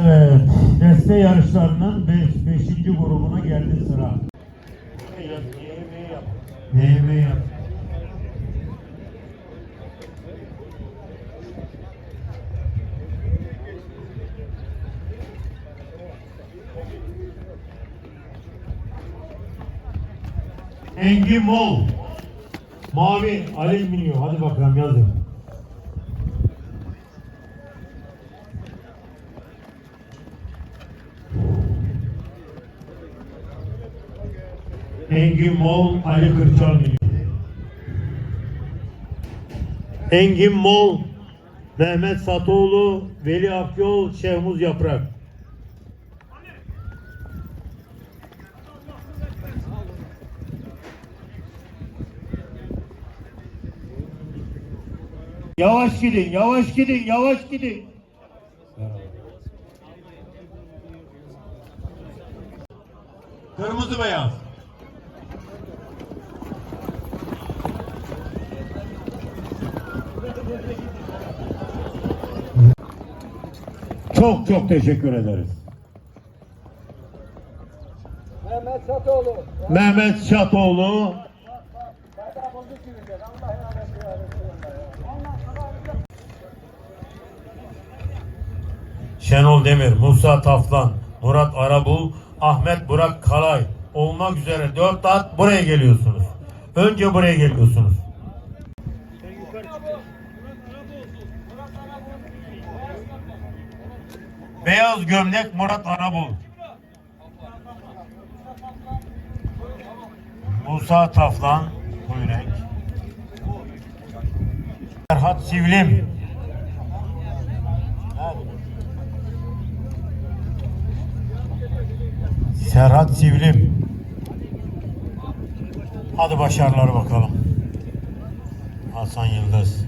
Evet, deste yarışlarının 5. grubuna geldi sıra. YM yap. Engin Mol. Mavi biniyor. Hadi bakalım yazın. Engin Mol, Ali Kırçal. Engin Mol, Mehmet Satoğlu, Veli Akyol, Şehmuz Yaprak. Yavaş gidin, yavaş gidin, yavaş gidin. Kırmızı beyaz. Çok çok teşekkür ederiz. Mehmet Satoğlu. Mehmet Şatoğlu. Şenol Demir, Musa Taflan, Murat Arabul, Ahmet Burak Kalay olmak üzere dört at buraya geliyorsunuz. Önce buraya geliyorsunuz. Beyaz gömlek Murat Arabul. Musa Taflan, koyu renk. Serhat Sivlim. Serhat Sivrim. Hadi başarılar bakalım. Hasan Yıldız.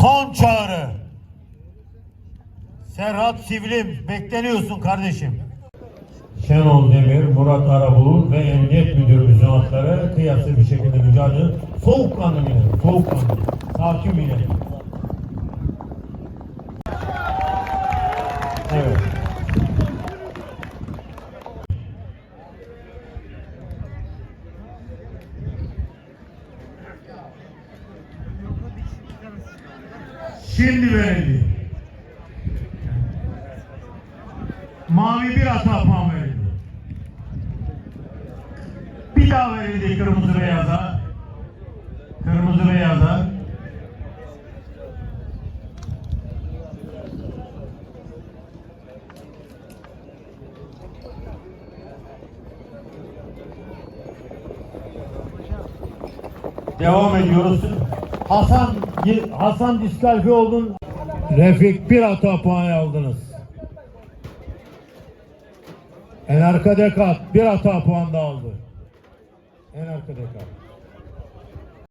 Son çağrı. Serhat Sivrim bekleniyorsun kardeşim. Şenol Demir, Murat Arabulu ve Emniyet Müdürümüzün atları kıyaslı bir şekilde mücadele. Soğukkanlı binelim, soğukkanlı. Sakin binelim. Şimdi verildi. Mavi bir hata puan verildi. Bir daha verildi kırmızı beyaza. Kırmızı beyaza. Devam ediyoruz. Hasan Hasan diskalifi oldun. Refik bir hata puan aldınız. En arka dekat bir hata puan da aldı. En arka dekat.